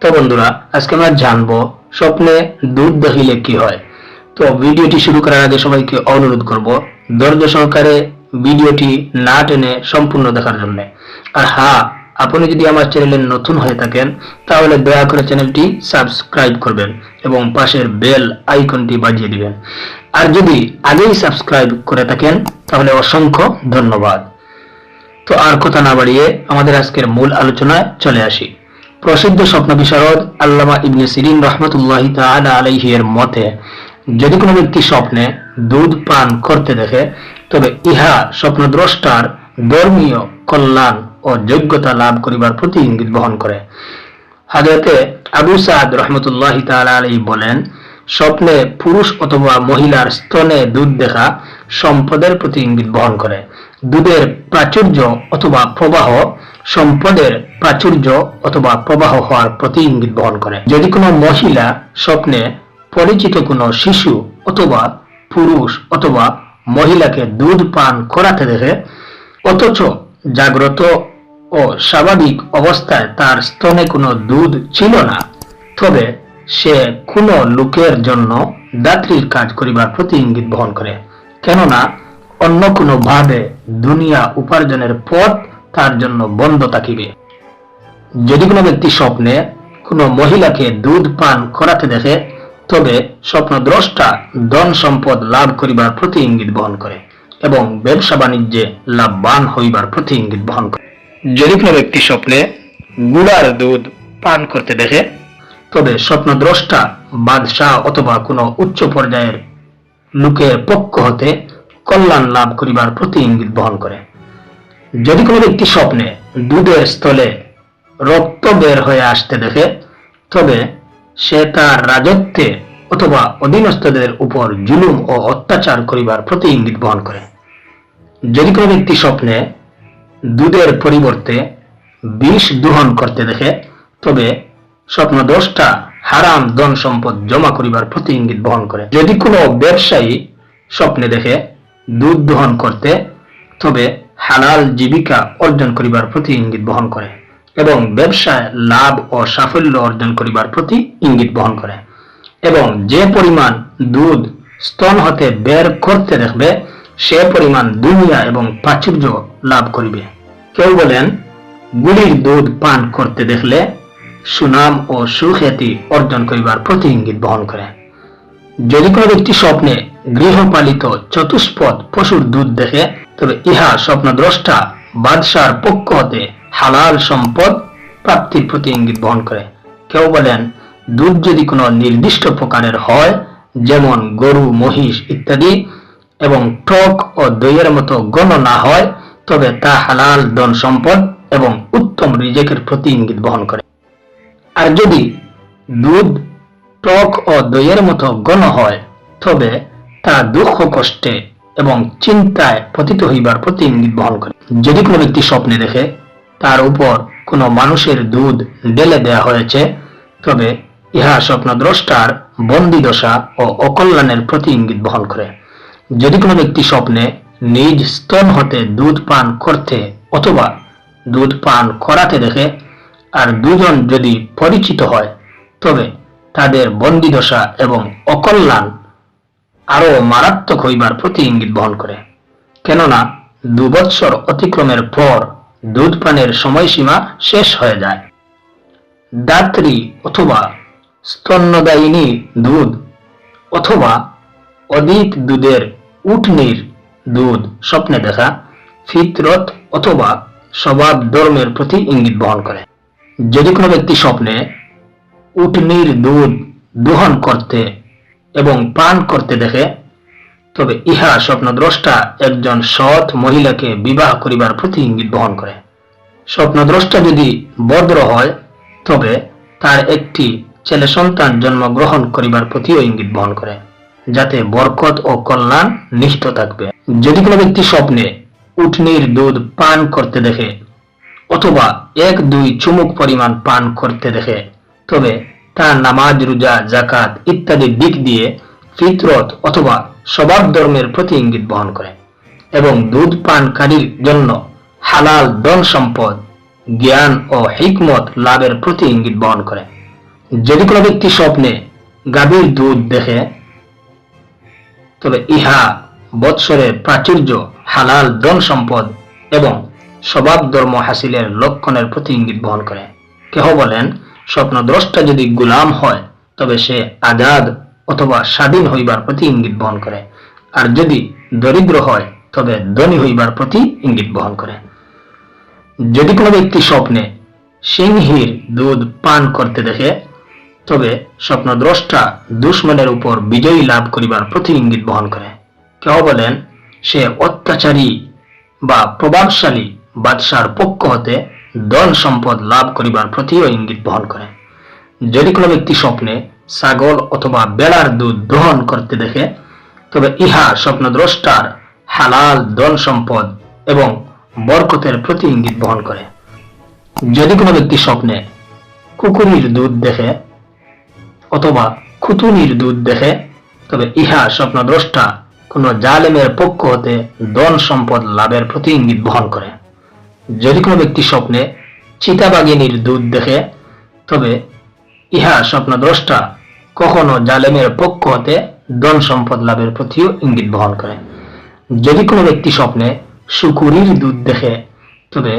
তো বন্ধুরা, আজকে আমরা জানব স্বপ্নে দুধ দেখিলে কি হয়। তো ভিডিওটি শুরু করার আগে সবাইকে অনুরোধ করব, ধৈর্য সহকারে ভিডিওটি না টেনে সম্পূর্ণ দেখার জন্য। আর হা আপনি যদি আমার চ্যানেলে নতুন হয়ে থাকেন, তাহলে দয়া করে চ্যানেলটি সাবস্ক্রাইব করবেন এবং পাশের বেল আইকনটি বাজিয়ে দিবেন। আর যদি আগেই সাবস্ক্রাইব করে থাকেন, তাহলে অসংখ্য ধন্যবাদ। তো আর কথা না বাড়িয়ে আমাদের আজকের মূল আলোচনায় চলে আসি। প্রসিদ্ধ স্বপ্ন বিশারদ আল্লামা ইবনে সিরিন রহমতুল্লাহ তাআলা আলাইহি এর মতে, যদি কোনো ব্যক্তি স্বপ্নে দুধ পান করতে দেখে, তবে ইহা স্বপ্নদ্রষ্টার ধর্মীয় কল্যাণ ও যোগ্যতা লাভ করিবার প্রতি ইঙ্গিত বহন করে। হাজরতে আবু সাদ রহমতুল্লাহ আলাইহি বলেন, স্বপ্নে পুরুষ অথবা মহিলার স্তনে দুধ দেখা সম্পদের প্রতি ইঙ্গিত বহন করে। দুধের প্রাচুর্য অথবা প্রবাহ সম্পদের প্রাচুর্য অথবা প্রবাহ হওয়ার প্রতি ইঙ্গিত বহন করে। যদি কোনো মহিলা স্বপ্নে পরিচিত কোনো শিশু অথবা পুরুষ অথবা মহিলাকে দুধ পান করাতে দেখে, অথচ জাগ্রত ও স্বাভাবিক অবস্থায় তার স্তনে কোনো দুধ ছিল না। তবে সে কোনো লোকের জন্য দাত্রীর কাজ করিবার প্রতি ইঙ্গিত বহন করে। কেননা অন্য কোনো ভাবে দুনিয়া উপার্জনের পথ তার জন্য বন্ধ থাকিবে। যদি কোনো ব্যক্তি স্বপ্নে কোনো মহিলাকে দুধ পান করাতে দেখে, তবে স্বপ্নদ্রষ্টা ধন সম্পদ লাভ করিবার প্রতি ইঙ্গিত বহন করে এবং ব্যবসা বাণিজ্যে লাভবান হইবার প্রতি ইঙ্গিত বহন করে। যদি কোনো ব্যক্তি স্বপ্নে গুড়ার দুধ পান করতে দেখে, তবে স্বপ্নদ্রষ্টা বাদশাহ অথবা কোনো উচ্চ পর্যায়ের লোকের পক্ষ হতে কল্যাণ লাভ করিবার প্রতি ইঙ্গিত বহন করে। যদি কোনো ব্যক্তি স্বপ্নে দুধের স্থলে রক্ত বের হয়ে আসতে দেখে, তবে সে তার রাজত্বে অথবা অধীনস্থদের উপর জুলুম ও অত্যাচার করিবার প্রতি ইঙ্গিত বহন করে। যদি কোনো ব্যক্তি স্বপ্নে দুধের পরিবর্তে বিষ দোহন করতে দেখে, তবে স্বপ্নদোষটা হারাম ধন সম্পদ জমা করিবার প্রতি ইঙ্গিত বহন করে। যদি কোনো ব্যবসায়ী স্বপ্নে দেখে দুধ দোহন করতে, তবে হালাল জীবিকা অর্জন করিবার প্রতি ইঙ্গিত বহন করে এবং ব্যবসায় লাভ ও সাফল্য অর্জন করিবার প্রতি ইঙ্গিত বহন করে এবং যে পরিমাণ দুধ স্তন হতে বের করতে দেখবে সে পরিমাণ দুনিয়া এবং প্রাচুর্য লাভ করিবে। কেউ বলেন, গুলির দুধ পান করতে দেখলে সুনাম ও সুখ্যাতি অর্জন করিবার প্রতি ইঙ্গিত বহন করে। যদি কোনো ব্যক্তি স্বপ্নে গৃহপালিত চতুষ্পদ পশুর দুধ দেখে, তবে ইহা স্বপ্নদ্রষ্টা বাদশার পক্ষ হতে হালাল সম্পদ প্রাপ্তির প্রতি ইঙ্গিত বহন করে। কেউ বলেন, দুধ যদি কোনো নির্দিষ্ট প্রকারের হয়, যেমন গরু, মহিষ ইত্যাদি এবং টক ও দইয়ের মতো গণ না হয়, তবে তা হালাল ধন সম্পদ এবং উত্তম রিজেকের প্রতি ইঙ্গিত বহন করে। আর যদি দুধ টক ও দইয়ের মতো গণ হয়, তবে তা দুঃখ, কষ্টে এবং চিন্তায় পতিত হইবার প্রতি ইঙ্গিত বহন করে। যদি কোনো ব্যক্তি স্বপ্নে দেখে, তার উপর কোনো মানুষের দুধ ঢেলে দেয়া হয়েছে, তবে ইহা স্বপ্নদ্রষ্টার বন্দি দশা ও অকল্যাণের প্রতি ইঙ্গিত বহন করে। যদি কোনো ব্যক্তি স্বপ্নে নিজ স্তন হতে দুধ পান করতে অথবা দুধ পান করাতে দেখে, আর দুজন যদি পরিচিত হয়, তবে তাদের বন্দিদশা এবং অকল্যাণ আরও মারাত্মক হইবার প্রতি ইঙ্গিত বহন করে। কেননা দুবৎসর অতিক্রমের পর দুধ পানের সময়সীমা শেষ হয়ে যায়। দাত্রী অথবা স্তন্যদায়িনী দুধ অথবা অধিক দুধের উটনির দুধ স্বপ্নে দেখা, ফিতরত অথবা স্বভাব ধর্মের প্রতি ইঙ্গিত বহন করে। যদি কোনো ব্যক্তি স্বপ্নে উটনির দুধ দোহন করতে এবং পান করতে দেখে, তবে ইহা স্বপ্নদ্রষ্টা একজন সৎ মহিলাকে বিবাহ করিবার প্রতি ইঙ্গিত বহন করে। স্বপ্নদ্রষ্টা যদি বদ্র হয়, তবে তার একটি ছেলে সন্তান জন্মগ্রহণ করিবার প্রতিও ইঙ্গিত বহন করে। যাতে বরকত ও কল্যাণ নিহিত থাকবে। যদি কোনো ব্যক্তি স্বপ্নে উটনির দুধ পান করতে দেখে অথবা এক, দুই চুমুক পরিমাণ পান করতে দেখে, তবে তা নামাজ, রোজা জাকাত ইত্যাদি দিক দিয়ে ফিতরত অথবা স্বভাব ধর্মের প্রতি ইঙ্গিত বহন করে এবং দুধ পানকারীর জন্য হালাল ধন সম্পদ, জ্ঞান ও হিকমত লাভের প্রতি ইঙ্গিত বহন করে। যদি কোনো ব্যক্তি স্বপ্নে গাভীর দুধ দেখে তবে ইহা বৎসরের প্রাচুর্য, হালাল ধন সম্পদ এবং স্বভাব ধর্ম হাসিলের লক্ষণের প্রতি ইঙ্গিত বহন করে। কেহ বলেন, স্বপ্নদ্রষ্টা যদি গুলাম হয়, তবে সে আজাদ অথবা স্বাধীন হইবার প্রতি ইঙ্গিত বহন করে। আর যদি দরিদ্র হয়, তবে ধনী হইবার প্রতি ইঙ্গিত বহন করে। যদি কোনো ব্যক্তি স্বপ্নে সিংহীর দুধ পান করতে দেখে তবে স্বপ্নদ্রষ্টা দুশ্মনের উপর বিজয়ী লাভ করিবার প্রতি ইঙ্গিত বহন করে। কেউ বলেন, সে অত্যাচারী বা প্রভাবশালী বাদশার পক্ষ হতে ধন সম্পদ লাভ করিবার প্রতিও ইঙ্গিত বহন করে। যদি কোনো ব্যক্তি স্বপ্নে ছাগল অথবা বেড়ার দুধ দহন করতে দেখে, তবে ইহা স্বপ্নদ্রষ্টার হালাল ধন সম্পদ এবং বরকতের প্রতি ইঙ্গিত বহন করে। যদি কোনো ব্যক্তি স্বপ্নে কুকুরির দুধ দেখে অথবা খুতুনির দুধ দেখে, তবে ইহা স্বপ্নদ্রষ্টা কোনো জালেমের পক্ষ হতে ধন সম্পদ লাভের প্রতি ইঙ্গিত বহন করে। যদি কোনো ব্যক্তি স্বপ্নে চিতাবাগিনীর দুধ দেখে, তবে ইহা স্বপ্নদ্রষ্টা কখনো জালেমের পক্ষ হতে ধন সম্পদ লাভের প্রতিও ইঙ্গিত বহন করে। যদি কোনো ব্যক্তি স্বপ্নে শুকুরির দুধ দেখে, তবে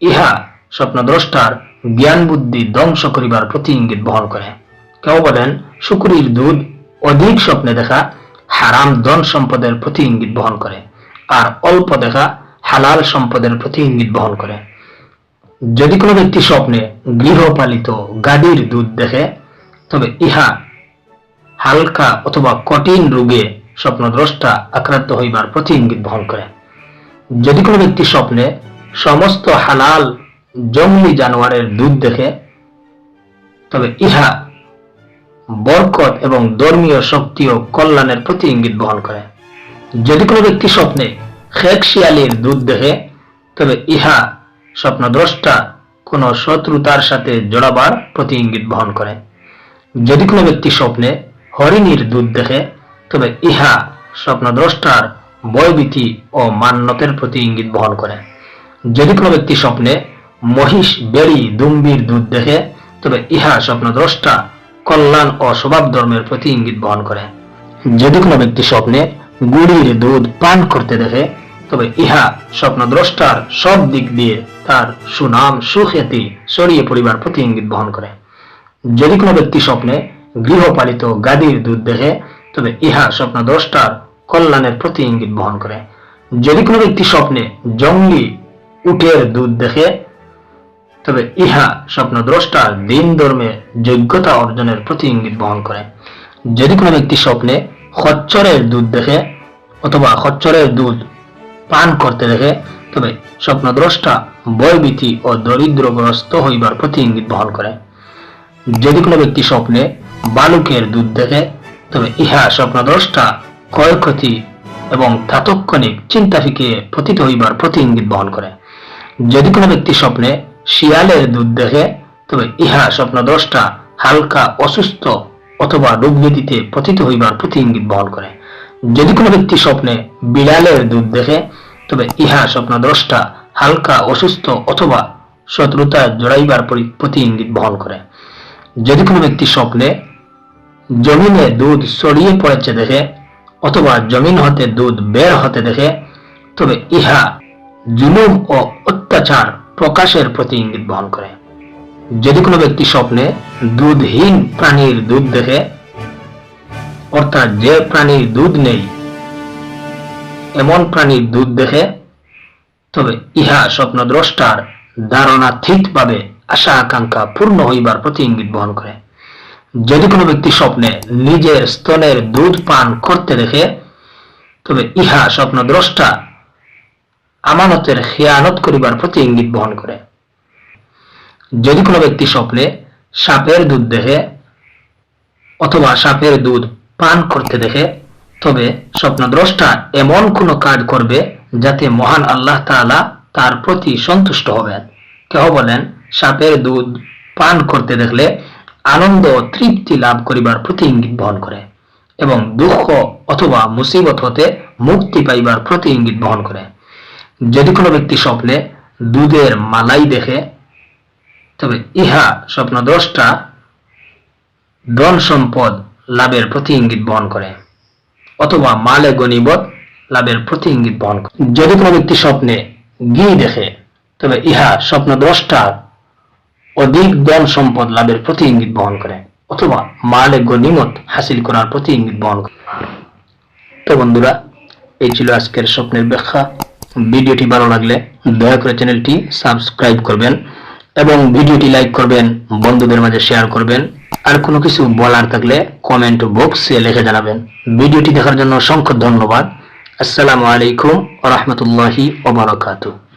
ইহা স্বপ্নদ্রষ্টার জ্ঞান বুদ্ধি ধ্বংস করিবার প্রতি ইঙ্গিত বহন করে। কেউ বলেন শুকুরির দুধ, অধিক স্বপ্নে দেখা, হারাম ধন সম্পদের প্রতি ইঙ্গিত বহন করে, আর অল্প দেখা, হালাল সম্পদের প্রতি ইঙ্গিত বহন করে। যদি কোনো ব্যক্তি স্বপ্নে গৃহপালিত গাদির দুধ দেখে, তবে ইহা হালকা অথবা কঠিন রোগে স্বপ্নদ্রষ্টা আক্রান্ত হইবার প্রতি ইঙ্গিত বহন করে। যদি কোনো ব্যক্তি স্বপ্নে সমস্ত হালাল জঙ্গলি জানোয়ারের দুধ দেখে, তবে ইহা বরকত এবং ধর্মীয় শক্তি ও কল্যাণের প্রতি ইঙ্গিত বহন করে। যদি কোনো ব্যক্তি স্বপ্নে খেক শিয়ালির দুধ দেখে, তবে ইহা স্বপ্নদ্রষ্টা কোনো শত্রুতার সাথে জড়াবার প্রতি ইঙ্গিত বহন করে। যদি কোনো ব্যক্তি স্বপ্নে হরিণীর দুধ দেখে, তবে ইহা স্বপ্নদ্রষ্টার বয়ভীতি ও মান্যতের প্রতি ইঙ্গিত বহন করে। যদি কোনো ব্যক্তি স্বপ্নে মহিষ, বেড়ি, দুম্বির দুধ দেখে, তবে ইহা স্বপ্নদ্রষ্টা কল্যাণ ও স্বভাব ধর্মের প্রতি ইঙ্গিত বহন করে। যদি কোনো ব্যক্তি স্বপ্নে গুড়ির দুধ পান করতে দেখে, তবে ইহা স্বপ্নদ্রষ্টার সব দিক দিয়ে তার সুনাম, সুখ্যাতি ছড়িয়ে পড়িবার প্রতি ইঙ্গিত বহন করে। যদি কোনো ব্যক্তি স্বপ্নে গৃহপালিত গাদির দুধ দেখে, তবে ইহা স্বপ্ন স্বপ্নদ্রষ্টার কল্যাণের প্রতি ইঙ্গিত বহন করে। যদি কোনো ব্যক্তি স্বপ্নে জঙ্গলি উটের দুধ দেখে তবে ইহা স্বপ্নদ্রষ্টার দিন ধর্মে যোগ্যতা অর্জনের প্রতি ইঙ্গিত বহন করে। যদি কোনো ব্যক্তি স্বপ্নে খচ্চরের দুধ দেখে অথবা খচ্চরের দুধ পান করতে দেখে, তবে স্বপ্নদ্রষ্টা বয়ভীতি ও দরিদ্রগ্রস্ত হইবার প্রতি ইঙ্গিত বহন করে। যদি কোনো ব্যক্তি স্বপ্নে বালুকের দুধ দেখে, তবে ইহা স্বপ্নদ্রষ্টা ক্ষয়ক্ষতি এবং তাৎক্ষণিক চিন্তা ফিকে পতিত হইবার প্রতি ইঙ্গিত বহন করে। যদি কোনো ব্যক্তি স্বপ্নে শিয়ালের দুধ দেখে তবে ইহা স্বপ্নদ্রষ্টা হালকা, অসুস্থ অথবা রোগব্যাধিতে পতিত হইবার প্রতি ইঙ্গিত বহন করে। যদি কোনো ব্যক্তি স্বপ্নে বিড়ালের দুধ দেখে, তবে ইহা স্বপ্নদ্রষ্টা হালকা, অসুস্থ অথবা শত্রুতা জড়াইবার প্রতি ইঙ্গিত বহন করে। যদি কোনো ব্যক্তি স্বপ্নে জমিনে দুধ ছড়িয়ে পড়েছে দেখে, অথবা জমিন হতে দুধ বের হতে দেখে, তবে ইহা জুলুম ও অত্যাচার প্রকাশের প্রতি ইঙ্গিত বহন করে। যদি কোনো ব্যক্তি স্বপ্নে দুধহীন প্রাণীর দুধ দেখে, অর্থাৎ যে প্রাণীর দুধ নেই, এমন প্রাণীর দুধ দেখে, তবে ইহা স্বপ্নদ্রষ্টার ধারণা ঠিকভাবে আশা আকাঙ্ক্ষা পূর্ণ হইবার প্রতি ইঙ্গিত বহন করে। যদি কোনো ব্যক্তি স্বপ্নে নিজের স্তনের দুধ পান করতে দেখে, তবে ইহা স্বপ্নদ্রষ্টা আমানতের খেয়ানত করিবার প্রতি ইঙ্গিত বহন করে। যদি কোনো ব্যক্তি স্বপ্নে সাপের দুধ দেখে অথবা সাপের দুধ পান করতে দেখে, তবে স্বপ্নদ্রষ্টা এমন কোনো কাজ করবে যাতে মহান আল্লাহ তাআলা তার প্রতি সন্তুষ্ট হবেন। কেউ বলেন, সাপের দুধ পান করতে দেখলে আনন্দ ও তৃপ্তি লাভ করিবার প্রতি ইঙ্গিত বহন করে এবং দুঃখ অথবা মুসিবত হতে মুক্তি পাইবার প্রতি ইঙ্গিত বহন করে। যদি কোনো ব্যক্তি স্বপ্নে দুধের মালাই দেখে, তবে ইহা স্বপ্নদ্রষ্টা ধন সম্পদ লাভের প্রতি ইঙ্গিত বহন করে, অথবা মালে গনিবত লাভের প্রতি ইঙ্গিত বহন করে। যদি কোনো ব্যক্তি স্বপ্নে গি দেখে, তবে ইহা স্বপ্নদ্রষ্টার অধিক ধন সম্পদ লাভের প্রতি ইঙ্গিত বহন করে, অথবা মালে গনিমত হাসিল করার প্রতি ইঙ্গিত বহন করে। তো বন্ধুরা, এই ছিল আজকের স্বপ্নের ব্যাখ্যা। ভিডিওটি ভালো লাগলে দয়া করে চ্যানেলটি সাবস্ক্রাইব করবেন এবং ভিডিওটি লাইক করবেন, বন্ধুদের মাঝে শেয়ার করবেন। আর কোনো কিছু বলার থাকলে কমেন্ট বক্সে লিখে জানাবেন। ভিডিওটি দেখার জন্য অসংখ্য ধন্যবাদ। আসসালামু আলাইকুম রহমতুল্লাহি ওবরাকাতুহ